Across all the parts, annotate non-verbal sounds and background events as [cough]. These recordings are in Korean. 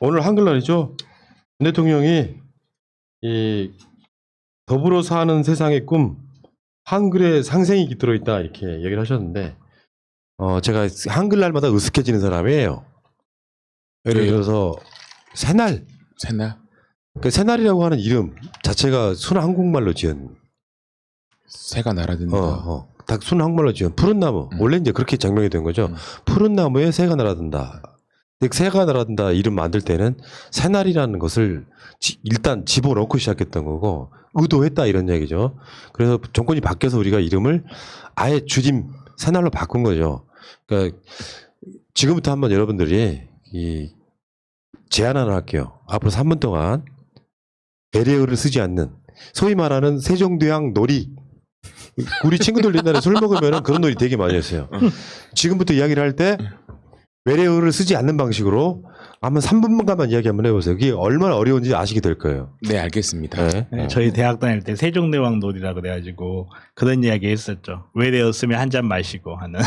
오늘 한글날이죠. 윤 대통령이 이 더불어 사는 세상의 꿈 한글에 상생이 깃들어 있다 이렇게 얘기를 하셨는데 어 제가 한글날마다 으슥해지는 사람이에요. 예를 네. 들어서 새날 새날 그 새날이라고 하는 이름 자체가 순 한국말로 지은 새가 날아든다. 어, 어. 딱순 한국말로 지은 푸른 나무 음. 원래 이제 그렇게 장명이 된 거죠. 음. 푸른 나무에 새가 날아든다. 근데 새가 날아든다 이름 만들 때는 새날이라는 것을 지- 일단 집어넣고 시작했던 거고 의도했다 이런 얘기죠. 그래서 정권이 바뀌어서 우리가 이름을 아예 주짐 새날로 바꾼 거죠. 그러니까 지금부터 한번 여러분들이 이 제안 하나 할게요. 앞으로 3분 동안 배려를 쓰지 않는 소위 말하는 세종대왕 놀이 우리 친구들 옛날에 술 먹으면 그런 놀이 되게 많이 했어요. 지금부터 이야기를 할 때 외래어를 쓰지 않는 방식으로 한번 3분간만 이야기 한번 해보세요. 그게 얼마나 어려운지 아시게 될 거예요. 네, 알겠습니다. 네. 네, 저희 대학 다닐 때 세종대왕 놀이라 그래가지고 그런 이야기 했었죠. 외래였으면 한 잔 마시고 하는.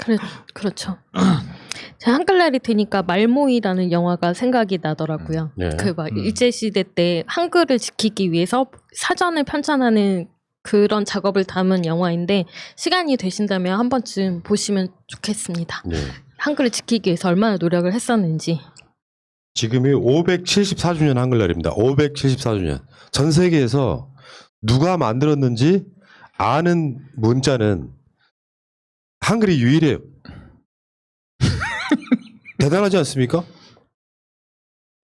그래, 그렇죠. [clears throat] 제가 한글날이 되니까 말모이라는 영화가 생각이 나더라고요. 네. 그 막 음. 일제 시대 때 한글을 지키기 위해서 사전을 편찬하는 그런 작업을 담은 영화인데 시간이 되신다면 한 번쯤 보시면 좋겠습니다. 네. 한글을 지키기 위해서 얼마나 노력을 했었는지. 지금이 574주년 한글날입니다. 574주년. 전 세계에서 누가 만들었는지 아는 문자는 한글이 유일해요. [laughs] 대단하지 않습니까?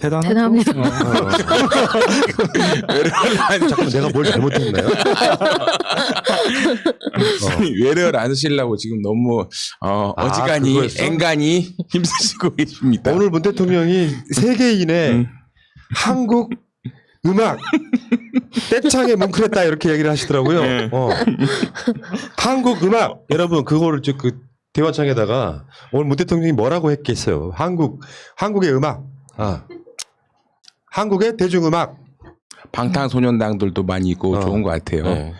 대단하죠? 대단합니다. 어. 잠깐 [laughs] 내가 뭘 잘못했나요? 어. 외래어를 안 쓰시려고 지금 너무 어, 아, 어지간히 그거였어? 앵간히 [laughs] 힘쓰시고 계십니다. 오늘 문 대통령이 세계인의 음. 한국 음악 떼창에 뭉클했다 이렇게 얘기를 하시더라고요. 네. 어. 한국 음악 여러분 그거를 쭉그 대화창에다가 오늘 문 대통령이 뭐라고 했겠어요? 한국 한국의 음악, 아 한국의 대중음악. 방탄소년단들도 많이 있고 어. 좋은 것 같아요. 네.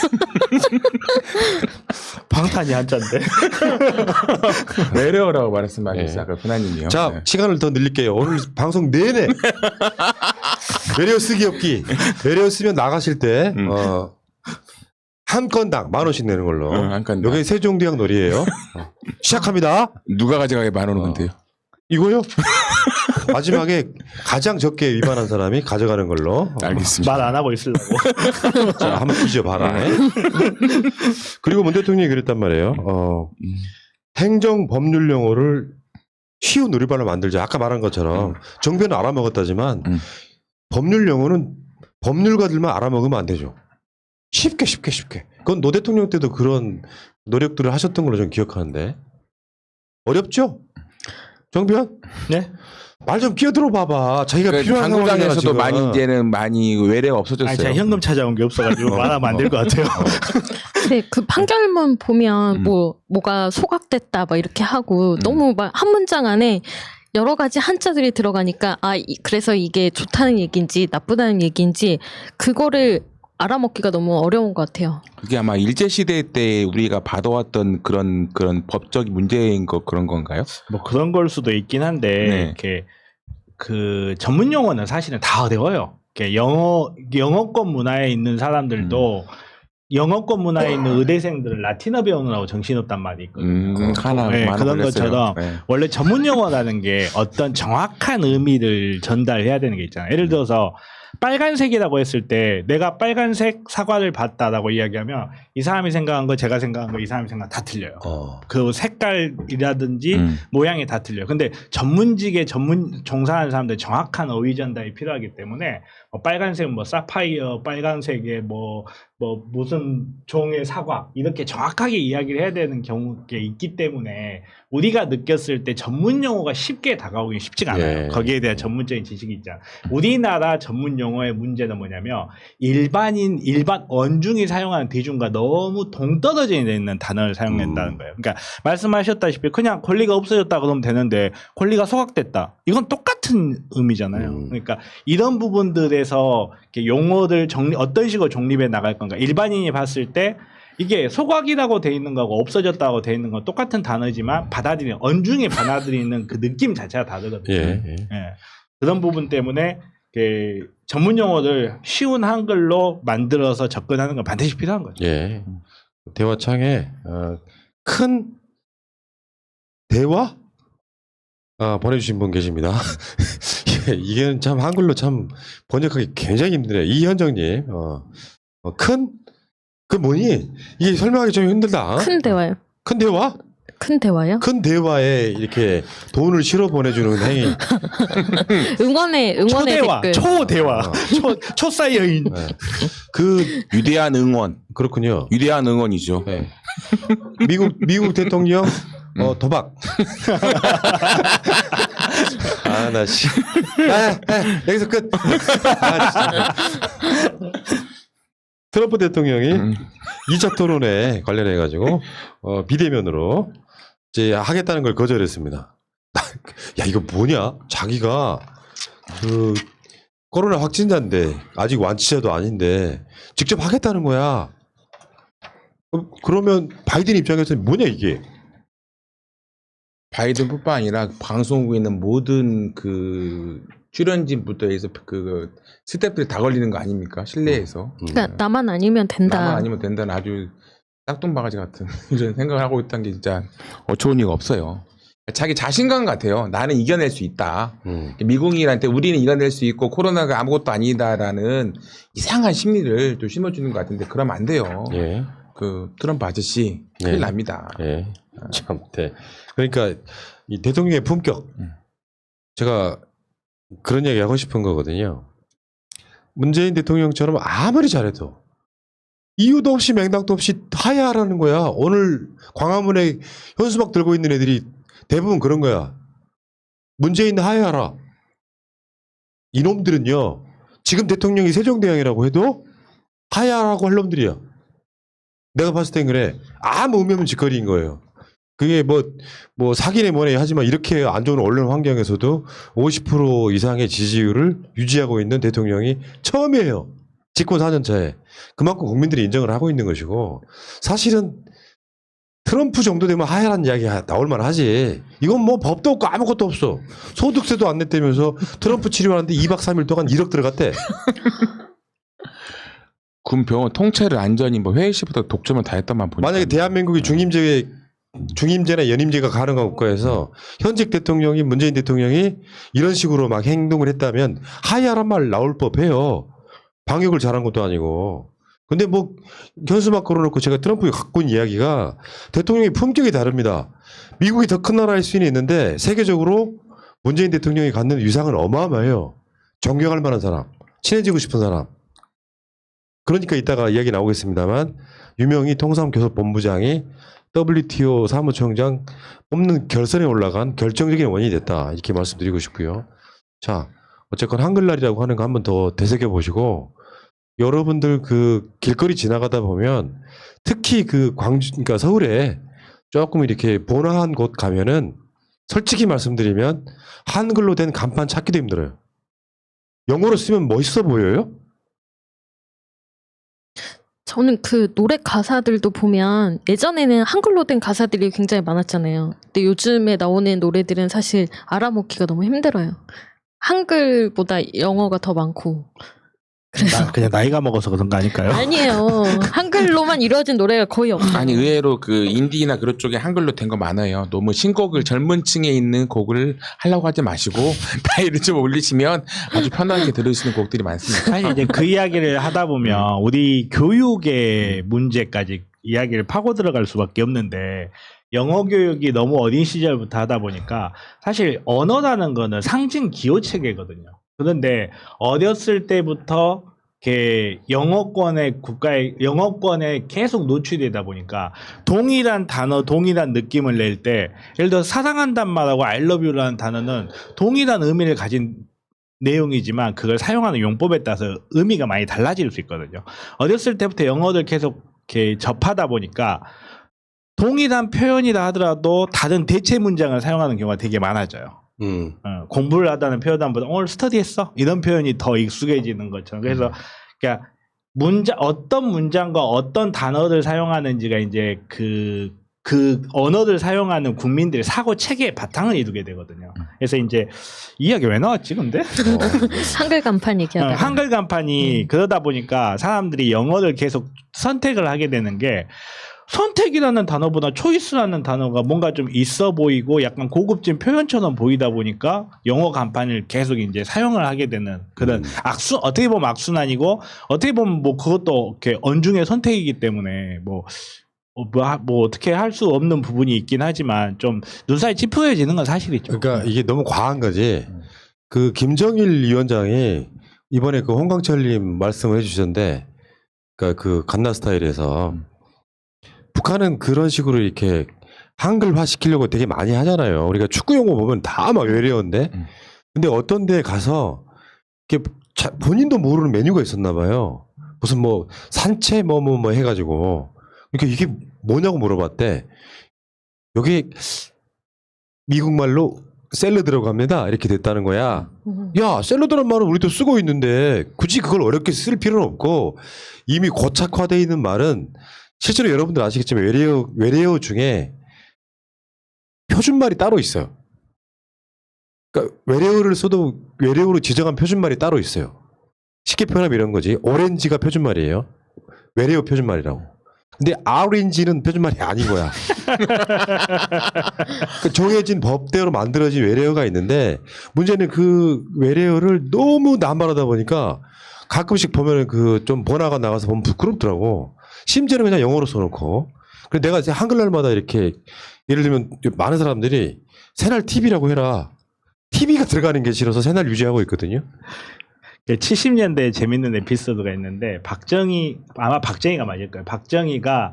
[laughs] 방탄이 한 잔데. [laughs] 외래어라고 말씀하셨어요. 네. 아까 군하님이요. 자 네. 시간을 더 늘릴게요. 오늘 방송 내내 [laughs] 외래어 쓰기 없기. 외래어 쓰면 나가실 때 음. 어, 한 건당 만 원씩 내는 걸로. 응, 한 건당. 여기 세종대왕 놀이에요. 어. 시작합니다. 누가 가져가게 만오는 어. 건데요. 이거요? [laughs] 마지막에 가장 적게 위반한 사람이 가져가는 걸로. 알겠습니다. 말 안 하고 있으려고. [laughs] 자, 한번 뒤져봐라. 그리고 문 대통령이 그랬단 말이에요. 어, 음. 행정 법률 용어를 쉬운 놀이발로 만들자. 아까 말한 것처럼 정변은 알아먹었다지만 음. 법률 용어는 법률가들만 알아먹으면 안 되죠. 쉽게 쉽게 쉽게. 그건 노 대통령 때도 그런 노력들을 하셨던 걸로 저는 기억하는데 어렵죠? 정변 네? 말 좀 끼어들어 봐봐. 자기가 그 필요한 당구장에서도 지금. 많이 이제는 많이 외래어 없어졌어요. 아니, 제가 현금 찾아온 게 없어가지고 어. 말하면 안 될 것 같아요. 근데 그 판결문 보면 음. 뭐 뭐가 소각됐다 막 이렇게 하고 음. 너무 막 한 문장 안에 여러 가지 한자들이 들어가니까 아 이- 그래서 이게 좋다는 얘기인지 나쁘다는 얘기인지 그거를 알아먹기가 너무 어려운 것 같아요. 그게 아마 일제 시대 때 우리가 받아왔던 그런 그런 법적 문제인 거 그런 건가요? 뭐 그런 걸 수도 있긴 한데 네. 이렇게 그 전문 용어는 사실은 다 어려워요. 이렇게 영어 영어권 문화에 있는 사람들도 영어권 문화에 있는 의대생들을 라틴어 배우느라고 정신없단 말이 있거든요. 음, 하나 네, 많아 그런 걸렸어요. 것처럼 네. 원래 전문 용어라는 게 어떤 정확한 의미를 전달해야 되는 게 있잖아요. 예를 들어서 빨간색이라고 했을 때 내가 빨간색 사과를 봤다라고 이야기하면 이 사람이 생각한 거 제가 생각한 거 이 사람이 생각한 거다 틀려요. 어. 그 색깔이라든지 음. 모양이 다 틀려요. 근데 전문직에 전문 종사하는 사람들 정확한 어휘 전달이 필요하기 때문에 뭐 빨간색 뭐 사파이어, 빨간색의 뭐, 뭐 무슨 종의 사과 이렇게 정확하게 이야기를 해야 되는 경우가 있기 때문에 우리가 느꼈을 때 전문 용어가 쉽게 다가오기 쉽지가 않아요. 예. 거기에 대한 전문적인 지식이 있잖아. 우리나라 전문 용어의 문제는 뭐냐면 일반인 일반 언중이 사용하는 대중과 너무 동떨어져 있는 단어를 사용한다는 음. 거예요. 그러니까 말씀하셨다시피 그냥 권리가 없어졌다 그러면 되는데 권리가 소각됐다. 이건 똑같 은 의미잖아요. 음. 그러니까 이런 부분들에서 용어를 정리 어떤 식으로 정립해 나갈 건가? 일반인이 봤을 때 이게 소각이라고 돼 있는 거하고 없어졌다고 돼 있는 건 똑같은 단어지만 받아들이는 언중에 받아들이는 그 느낌 자체가 다르거든요. 예. 예. 예. 그런 부분 때문에 그 전문 용어를 쉬운 한글로 만들어서 접근하는 건 반드시 필요한 거죠. 예. 대화창에 어, 큰 대화 아, 보내주신 분 계십니다. [laughs] 예, 이게 참 한글로 참 번역하기 굉장히 힘드네요. 이현정님, 어, 어, 큰, 그 뭐니? 이게 설명하기 좀 힘들다. 큰 대화요. 큰 대화? 큰 대화요? 큰 대화에 이렇게 돈을 실어 보내주는 행위. [laughs] 응원의 응원의 초대화, 댓글. 초대화, 어. 초 초사이어인. 네. 그 위대한 응원, 그렇군요. 위대한 응원이죠. 네. 미국 미국 대통령 어 도박. [laughs] 아 나 씨. 아, 아, 여기서 끝. 아, 진짜. 트럼프 대통령이 음. 2차 토론에 관련해 가지고 어, 비대면으로 이제 하겠다는 걸 거절했습니다. 야 이거 뭐냐? 자기가 그 코로나 확진자인데 아직 완치자도 아닌데 직접 하겠다는 거야. 어, 그러면 바이든 입장에서는 뭐냐 이게? 바이든뿐만 아니라 방송국에 있는 모든 그 출연진부터 해서 그 스태프들이 다 걸리는 거 아닙니까? 실내에서. 음. 그러니까 나만 아니면 된다. 나만 아니면 된다는 아주 싹둥바가지 같은 [laughs] 이런 생각을 하고 있다는 게 진짜 어처구니가 없어요. 자기 자신감 같아요. 나는 이겨낼 수 있다. 음. 미국인한테 우리는 이겨낼 수 있고 코로나가 아무것도 아니다라는 이상한 심리를 좀 심어주는 것 같은데 그러면 안 돼요. 예. 그 트럼프 아저씨 큰일 네. 납니다. 예. 참, 네. 그러니까 이 대통령의 품격. 음. 제가 그런 얘기 하고 싶은 거거든요. 문재인 대통령처럼 아무리 잘해도 이유도 없이 맹당도 없이 하야하라는 거야. 오늘 광화문에 현수막 들고 있는 애들이 대부분 그런 거야. 문재인 하야하라. 이놈들은요. 지금 대통령이 세종대왕이라고 해도 하야하라고 할 놈들이야. 내가 봤을 땐 그래. 아무 의미 없는 짓거리인 거예요. 그게 뭐, 뭐, 사기네 뭐네 하지만 이렇게 안 좋은 언론 환경에서도 50% 이상의 지지율을 유지하고 있는 대통령이 처음이에요. 집권 4년 차에. 그만큼 국민들이 인정을 하고 있는 것이고, 사실은 트럼프 정도 되면 하야라는 이야기가 나올 만 하지. 이건 뭐 법도 없고 아무것도 없어. 소득세도 안 냈다면서 트럼프 치료하는데 2박 3일 동안 1억 들어갔대. 군 병원 통째를 안전히 뭐 회의실부터 독점을 다 했던만 보니까 만약에 대한민국이 중임제 중임제나 연임제가 가능한 국가에서 현직 대통령이 문재인 대통령이 이런 식으로 막 행동을 했다면 하야란 말 나올 법해요. 방역을 잘한 것도 아니고. 근데 뭐 현수막 걸어놓고 제가 트럼프가 갖고 있는 이야기가 대통령의 품격이 다릅니다. 미국이 더 큰 나라일 수는 있는데 세계적으로 문재인 대통령이 갖는 위상은 어마어마해요. 존경할 만한 사람, 친해지고 싶은 사람. 그러니까 이따가 이야기 나오겠습니다만 유명희 통상교섭본부장이 WTO 사무총장 뽑는 결선에 올라간 결정적인 원인이 됐다. 이렇게 말씀드리고 싶고요. 자, 어쨌건 한글날이라고 하는 거 한번 더 되새겨 보시고 여러분들 그 길거리 지나가다 보면 특히 그 광주, 그러니까 서울에 조금 이렇게 번화한 곳 가면은 솔직히 말씀드리면 한글로 된 간판 찾기도 힘들어요. 영어로 쓰면 멋있어 보여요? 저는 그 노래 가사들도 보면 예전에는 한글로 된 가사들이 굉장히 많았잖아요. 근데 요즘에 나오는 노래들은 사실 알아먹기가 너무 힘들어요. 한글보다 영어가 더 많고. 그래서 나, 그냥 나이가 먹어서 그런 거 아닐까요? 아니에요. 한글로만 이루어진 노래가 거의 없어요. 아니 의외로 그 인디나 그런 쪽에 한글로 된 거 많아요. 너무 신곡을 젊은 층에 있는 곡을 하려고 하지 마시고 [laughs] 나이를 좀 올리시면 아주 편하게 들을 수 있는 곡들이 많습니다. 사실 이제 그 이야기를 하다 보면 우리 교육의 문제까지 이야기를 파고 들어갈 수밖에 없는데 영어 교육이 너무 어린 시절부터 하다 보니까 사실 언어라는 거는 상징 기호 체계거든요. 그런데 어렸을 때부터 영어권의 국가의 영어권에 계속 노출되다 보니까 동일한 단어, 동일한 느낌을 낼 때 예를 들어 사랑한단 말하고 I love you라는 단어는 동일한 의미를 가진 내용이지만 그걸 사용하는 용법에 따라서 의미가 많이 달라질 수 있거든요. 어렸을 때부터 영어를 계속 이렇게 접하다 보니까 동일한 표현이라 하더라도 다른 대체 문장을 사용하는 경우가 되게 많아져요. 음. 어, 공부를 하다는 표현보다 오늘 스터디했어? 이런 표현이 더 익숙해지는 것처럼. 그래서 그러니까 문장 어떤 문장과 어떤 단어를 사용하는지가 이제 그그 언어를 사용하는 국민들의 사고 체계의 바탕을 이루게 되거든요. 그래서 이제 이 이야기 왜 나왔지 근데? 한글 간판 어, 얘기하다가 [laughs] 한글 간판이 그러다 보니까 사람들이 영어를 계속 선택을 하게 되는 게 선택이라는 단어보다 초이스라는 단어가 뭔가 좀 있어 보이고 약간 고급진 표현처럼 보이다 보니까 영어 간판을 계속 이제 사용을 하게 되는 그런 악순 어떻게 보면 악순환이고 어떻게 보면 뭐 그것도 이렇게 언중의 선택이기 때문에 뭐 어, 뭐, 하- 뭐 어떻게 할 수 없는 부분이 있긴 하지만 좀 눈살이 찌푸려지는 건 사실이죠. 그러니까 이게 너무 과한 거지. 그 김정일 위원장이 이번에 그 홍광철님 말씀을 해주셨는데, 그러니까 그 갓나 스타일에서 북한은 그런 식으로 이렇게 한글화 시키려고 되게 많이 하잖아요. 우리가 축구 용어 보면 다 막 외래어인데, 음. 근데 어떤 데 가서 이렇게 자- 본인도 모르는 메뉴가 있었나 봐요. 무슨 뭐 산채 뭐뭐뭐 해가지고 이렇게 이게 뭐냐고 물어봤대. 여기 미국 말로 샐러드라고 합니다. 이렇게 됐다는 거야. 음. 야, 샐러드란 말은 우리도 쓰고 있는데 굳이 그걸 어렵게 쓸 필요는 없고 이미 고착화되어 있는 말은 실제로 여러분들 아시겠지만 외래어 외래어 중에 표준말이 따로 있어요. 그러니까 외래어를 써도 외래어로 지정한 표준말이 따로 있어요. 쉽게 표현하면 이런 거지. 오렌지가 표준말이에요. 외래어 표준말이라고. 근데 아오렌지는 표준말이 아닌 거야. [laughs] 그 정해진 법대로 만들어진 외래어가 있는데 문제는 그 외래어를 너무 남발하다 보니까 가끔씩 보면은 그좀 번화가 나가서 보면 부끄럽더라고. 심지어는 그냥 영어로 써놓고. 그래서 내가 이제 한글날마다 이렇게 예를 들면 많은 사람들이 새날 TV라고 해라. TV가 들어가는 게 싫어서 새날 유지하고 있거든요. 70년대에 재밌는 에피소드가 있는데 박정희 아마 박정희가 맞을 거예요. 박정희가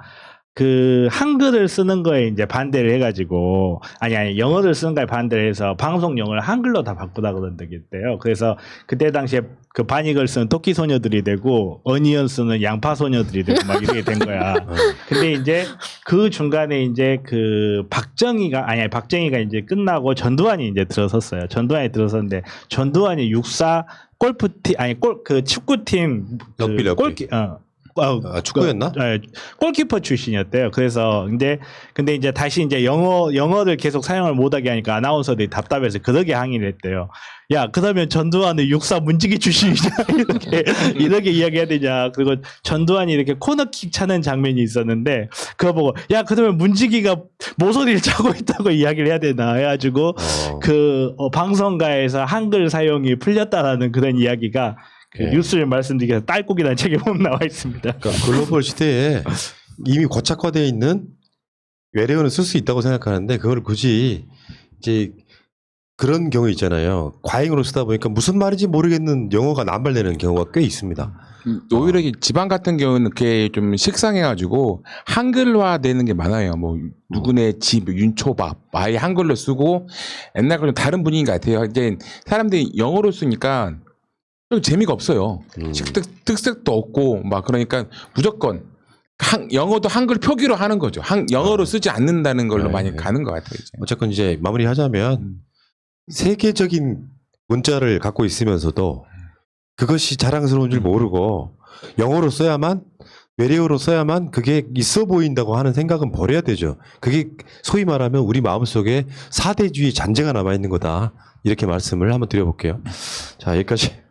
그 한글을 쓰는 거에 이제 반대를 해가지고 아니 아니 영어를 쓰는 거에 반대를 해서 방송 영어를 한글로 다 바꾸다 있대요. 그래서 그때 당시에 그 반익을 쓰는 토끼 소녀들이 되고 어니언 쓰는 양파 소녀들이 되고 막 이렇게 된 거야. [laughs] 근데 이제 그 중간에 이제 그 박정희가 아니 아니, 박정희가 이제 끝나고 전두환이 이제 들어섰어요. 전두환이 들어섰는데 전두환이 육사 골프팀 아니 골 그 축구팀 그 럭비, 럭비. 골키 어. 어, 아, 축구였나? 그, 예, 골키퍼 출신이었대요. 그래서 근데 근데 이제 다시 이제 영어 영어를 계속 사용을 못하게 하니까 아나운서들이 답답해서 그렇게 항의를 했대요. 야 그러면 전두환은 육사 문지기 출신이냐 [laughs] 이렇게 이렇게 이야기해야 되냐. 그리고 전두환이 이렇게 코너킥 차는 장면이 있었는데 그거 보고 야 그러면 문지기가 모서리를 [laughs] 차고 있다고 이야기를 해야 되나 해가지고 어. 그 어, 방송가에서 한글 사용이 풀렸다라는 그런 이야기가 그 예. 뉴스를 말씀드리기 위해서 딸꾹이라는 책에 보면 [laughs] 나와 있습니다. 그러니까 글로벌 시대에 이미 고착화되어 있는 외래어는 쓸 수 있다고 생각하는데 그걸 굳이 이제 그런 경우 있잖아요. 과잉으로 쓰다 보니까 무슨 말인지 모르겠는 영어가 남발되는 경우가 꽤 있습니다. 음, 오히려 이 지방 같은 경우는 그게 좀 식상해가지고 한글화 되는 게 많아요. 뭐 누구네 집 윤초밥 아예 한글로 쓰고 옛날 거좀 다른 분위기 같아요. 이제 사람들이 영어로 쓰니까 좀 재미가 없어요. 음. 특, 특색도 없고 막 그러니까 무조건 한, 영어도 한글 표기로 하는 거죠. 한, 영어로 쓰지 않는다는 걸로 네. 많이 가는 것 같아요. 이제. 어쨌건 이제 마무리하자면 음. 세계적인 문자를 갖고 있으면서도 그것이 자랑스러운 줄 모르고 영어로 써야만 외래어로 써야만 그게 있어 보인다고 하는 생각은 버려야 되죠. 그게 소위 말하면 우리 마음속에 사대주의 잔재가 남아 있는 거다. 이렇게 말씀을 한번 드려볼게요. 자, 여기까지